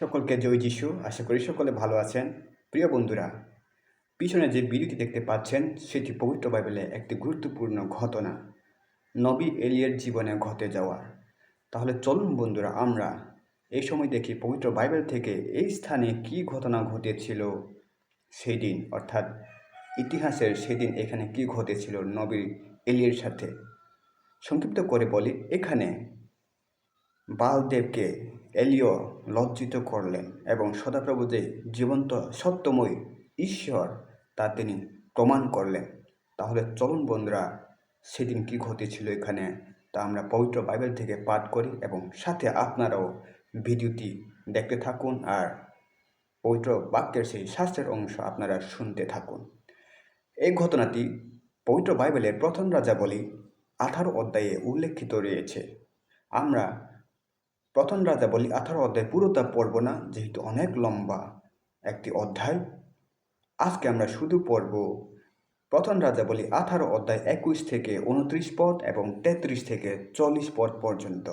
সকলকে জয় যিশু। আশা করি সকলে ভালো আছেন। প্রিয় বন্ধুরা, পিছনে যে ভিডিওটি দেখতে পাচ্ছেন, সেটি পবিত্র বাইবেলে একটি গুরুত্বপূর্ণ ঘটনা। নবী এলিয়ের জীবনে ঘটে যাওয়া। তাহলে চলুন বন্ধুরা, আমরা এই সময় দেখি পবিত্র বাইবেল থেকে এই স্থানে কি ঘটনা ঘটেছিল সেই দিন অর্থাৎ ইতিহাসের সেদিন এখানে কি ঘটেছিল নবী এলিয়ের সাথে। সংক্ষিপ্ত করে বলি, এখানে বালদেবকে এলিও লজ্জিত করলেন এবং সদাপ্রভু যে জীবন্ত সত্যময় ঈশ্বর তা তিনি প্রমাণ করলেন। তাহলে চলুন বন্ধুরা, সেদিন কি ঘটেছিল এখানে তা আমরা পবিত্র বাইবেল থেকে পাঠ করি এবং সাথে আপনারাও ভিডিওটি দেখতে থাকুন আর পবিত্র বাক্যের সেই শাস্ত্রের অংশ আপনারা শুনতে থাকুন। এই ঘটনাটি পবিত্র বাইবেলের প্রথম রাজা বলি আঠারো অধ্যায়ে উল্লেখিত রয়েছে। আমরা প্রথম রাজা বলি আঠারো অধ্যায়, পুরোটা পড়ব না, যেহেতু অনেক লম্বা একটি অধ্যায়। আজকে আমরা শুধু পড়ব প্রথম রাজা বলি আঠারো অধ্যায় একুশ থেকে উনত্রিশ পদ এবং তেত্রিশ থেকে চল্লিশ পদ পর্যন্ত।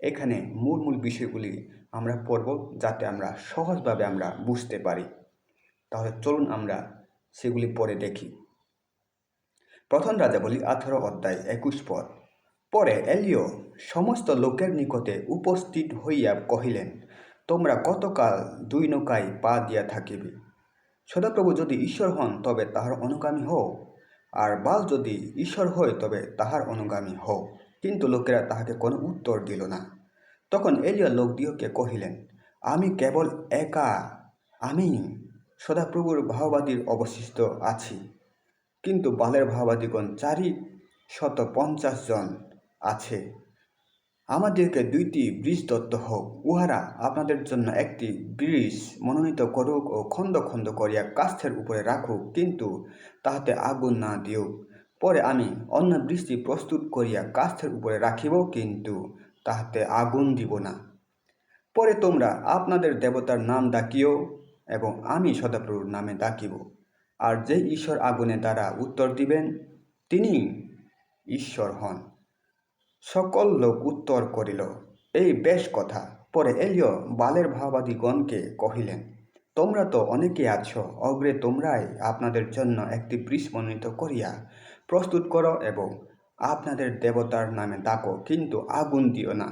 এখানে মূল মূল বিষয়গুলি আমরা পড়ব যাতে আমরা সহজভাবে আমরা বুঝতে পারি। তাহলে চলুন আমরা সেগুলি পড়ে দেখি। প্রথম রাজা বলি আঠারো অধ্যায় একুশ পদ। পরে এলিও সমস্ত লোকের নিকটে উপস্থিত হইয়া কহিলেন, তোমরা কতকাল দুই নৌকায় পা দিয়া থাকিবে? সদাপ্রভু যদি ঈশ্বর হন, তবে তাহার অনুগামী হও। আর বাল যদি ঈশ্বর হয়, তবে তাহার অনুগামী হও। কিন্তু লোকেরা তাহাকে কোনো উত্তর দিল না। তখন এলিয়া লোকদিওকে কহিলেন, আমি কেবল একা আমি সদাপ্রভুর ভাওবাদীর অবশিষ্ট আছি। কিন্তু বালের ভাওবাদীগণ চারি শত পঞ্চাশ জন আছে। আমাদেরকে দুইটি ব্রিজ দত্ত হোক, উহারা আপনাদের জন্য একটি ব্রিজ মনোনীত করুক ও খন্দ খন্দ করিয়া কাষ্ঠের উপরে রাখুক, কিন্তু তাহাতে আগুন না দিউক পরে আমি অন্য বৃষ্টি প্রস্তুত করিয়া কাষ্ঠের উপরে রাখিব, কিন্তু তাহাতে আগুন দিব না। পরে তোমরা আপনাদের দেবতার নাম ডাকিও এবং আমি সদাপ্রভুর নামে ডাকিব। আর যে ঈশ্বর আগুনে দ্বারা উত্তর দিবেন তিনি ঈশ্বর হন। সকল লোক উত্তর করিল, এই বেশ কথা। পরে এলিও বালের ভাবাদিগণকে কহিলেন, তোমরা তো অনেকে আছো, অগ্রে তোমরাই আপনাদের জন্য একটি বৃষ মনোনীত করিয়া প্রস্তুত করো এবং আপনাদের দেবতার নামে ডাকো, কিন্তু আগুন দিও না।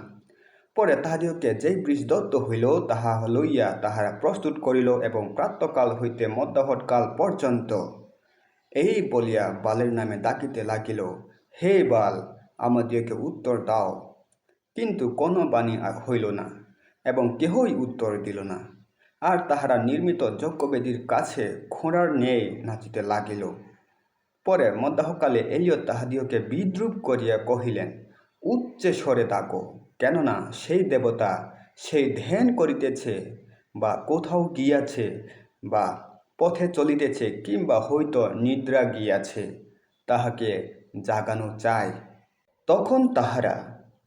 পরে তাহাদিওকে যেই বৃষ দত্ত হইল, তাহা লইয়া তাহারা প্রস্তুত করিল এবং প্রাতকাল হইতে মধ্যাহৎকাল পর্যন্ত এই বলিয়া বালের নামে ডাকিতে লাগিল, হে বাল আমাদিওকে উত্তর দাও। কিন্তু কোনো বাণী হইল না এবং কেহই উত্তর দিল না। আর তাহারা নির্মিত যজ্ঞবেদীর কাছে খোঁড়ার ন্যায় নাচিতে লাগিল। পরে মধ্যাহকালে এলিয়ত তাহাদিওকে বিদ্রুপ করিয়া কহিলেন, উচ্চে স্বরে ডাকো, কেননা সেই দেবতা সেই ধ্যান করিতেছে বা কোথাও গিয়াছে বা পথে চলিতেছে কিংবা হয়তো নিদ্রা গিয়াছে, তাহাকে জাগানো চায় তখন তাহারা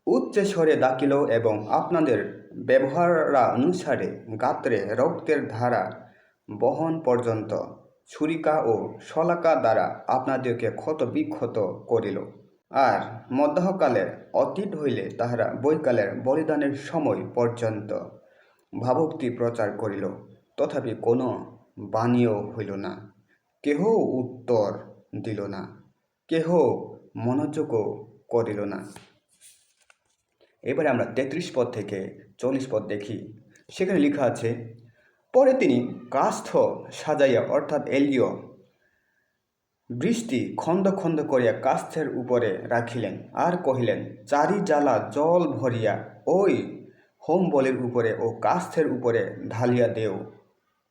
উচ্চে স্বরে ডাকিল এবং আপনাদের ব্যবহারা অনুসারে গাত্রে রক্তের ধারা বহন পর্যন্ত ছুরিকা ও শলাকা দ্বারা আপনাদেরকে ক্ষত বিক্ষত করিল। আর মধ্যকালের অতীত হইলে তাহারা বৈকালের বলিদানের সময় পর্যন্ত ভাবুক্তি প্রচার করিল, তথাপি কোনো বাণীও হইল না। কেহ উত্তর দিল না, কেহ মনোযোগও করিল না। এবারে আমরা তেত্রিশ পদ থেকে চল্লিশ পদ দেখি। সেখানে লেখা আছে, পরে তিনি কাষ্ঠ সাজাইয়া, অর্থাৎ এলিও, বৃষ্টি খন্দ খন্দ করিয়া কাষ্ঠের উপরে রাখিলেন আর কহিলেন, চারি জ্বালা জল ভরিয়া ওই হোম বলের উপরে ও কাষ্ঠের উপরে ঢালিয়া দেও।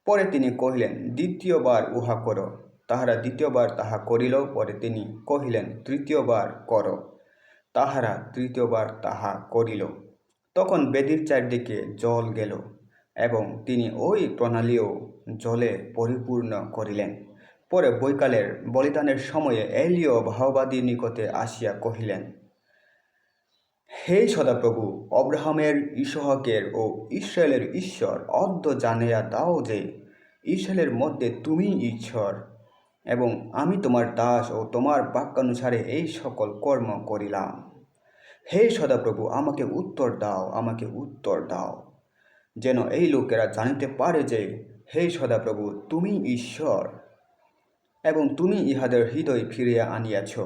পরে তিনি কহিলেন, দ্বিতীয়বার উহা করো। তাহারা দ্বিতীয়বার তাহা করিল, পরে তিনি কহিলেন, তৃতীয়বার করো। তাহারা তৃতীয়বার তাহা করিল। তখন বেদির চারদিকে জল গেল এবং তিনি ওই প্রণালীও জলে পরিপূর্ণ করিলেন। পরে বৈকালের বলিদানের সময়ে এলিও ভাওবাদীর নিকটে আসিয়া কহিলেন, হে সদাপ্রভু, অব্রাহামের ইসহকের ও ইসরায়েলের ঈশ্বর অদ্য জানিয়া দাও যে, ইসরায়েলের মধ্যে তুমি ঈশ্বর। এবং আমি তোমার দাস ও তোমার বাক্যানুসারে এই সকল কর্ম করিলাম। হে সদাপ্রভু, আমাকে উত্তর দাও, আমাকে উত্তর দাও। যেন এই লোকেরা জানিতে পারে যে, হে সদাপ্রভু, তুমি ঈশ্বর এবং তুমি ইহাদের হৃদয় ফিরিয়া আনিয়াছ।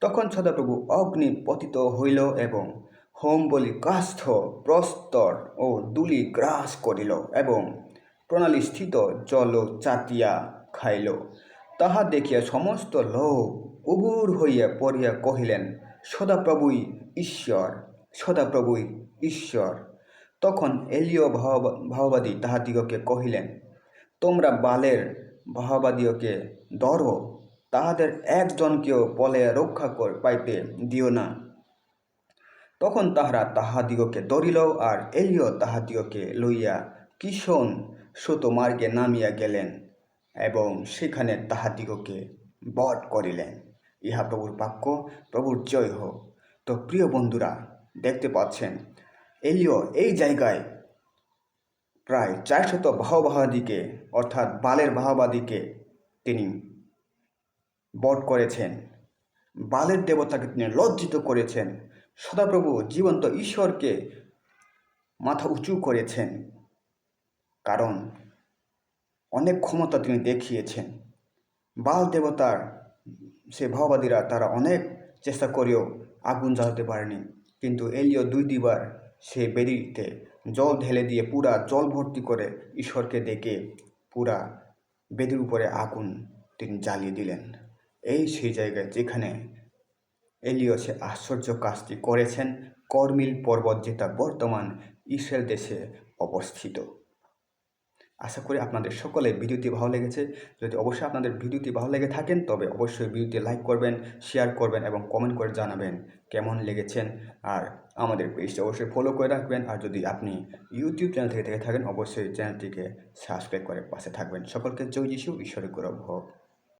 তখন সদাপ্রভু অগ্নি পতিত হইল এবং হোম বলি কাষ্ঠ, প্রস্তর ও দুলি গ্রাস করিল এবং প্রণালী স্থিত জল চাতিয়া খাইল। তাহা দেখিয়া সমস্ত লোক উবুর হইয়া পড়িয়া কহিলেন, সদাপ্রভুই ঈশ্বর সদাপ্রভুই ঈশ্বর। তখন এলিয় ভাব ভাওবাদী তাহাদিগকে কহিলেন, তোমরা বালের ভাবাদীয়কে ধরো, তাহাদের একজনকেও পলে রক্ষা কর, পাইতে দিও না। তখন তাহারা তাহাদিগকে ধরিল আর এলিও তাহাদিগকে লইয়া কিশন মার্গে নামিয়া গেলেন। এবং সেখানে তাহাদিগকে বধ করিলেন। ইহা প্রভুর বাক্য, প্রভুর জয় হোক। তো প্রিয় বন্ধুরা, দেখতে পাচ্ছেন, এলিও এই জায়গায় প্রায় চারশত ভাওবাহাদিকে অর্থাৎ বালের বাহবাদিকে তিনি বধ করেছেন। বালের দেবতাকে তিনি লজ্জিত করেছেন। সদাপ্রভু জীবন্ত ঈশ্বরকে মাথা উঁচু করেছেন। কারণ অনেক ক্ষমতা তিনি দেখিয়েছেন। বাল দেবতার সে ভাওবাদীরা তারা অনেক চেষ্টা করেও আগুন জ্বালাতে পারেনি। কিন্তু এলিও দুই দুইবার সে বেরিতে জল ঢেলে দিয়ে পুরা জল ভর্তি করে ঈশ্বরকে ডেকে পুরা বেদির উপরে আগুন তিনি জ্বালিয়ে দিলেন। এই সেই জায়গায় যেখানে এলিও সে আশ্চর্য কাজটি করেছেন, কর্মিল পর্বত যেটা বর্তমান ইসরায়েল দেশে অবস্থিত। আশা করি আপনাদের সকলে ভিডিওটি ভালো লেগেছে। যদি অবশ্যই আপনাদের ভিডিওটি ভালো লেগে থাকেন, তবে অবশ্যই ভিডিওটি লাইক করবেন, শেয়ার করবেন এবং কমেন্ট করে জানাবেন কেমন লেগেছেন। আর আমাদের পেজটি অবশ্যই ফলো করে রাখবেন। আর যদি আপনি ইউটিউব চ্যানেল থেকে দেখে থাকেন, অবশ্যই চ্যানেলটিকে সাবস্ক্রাইব করে পাশে থাকবেন। সকলকে জয় যিশু, ঈশ্বরের গৌরব হোক।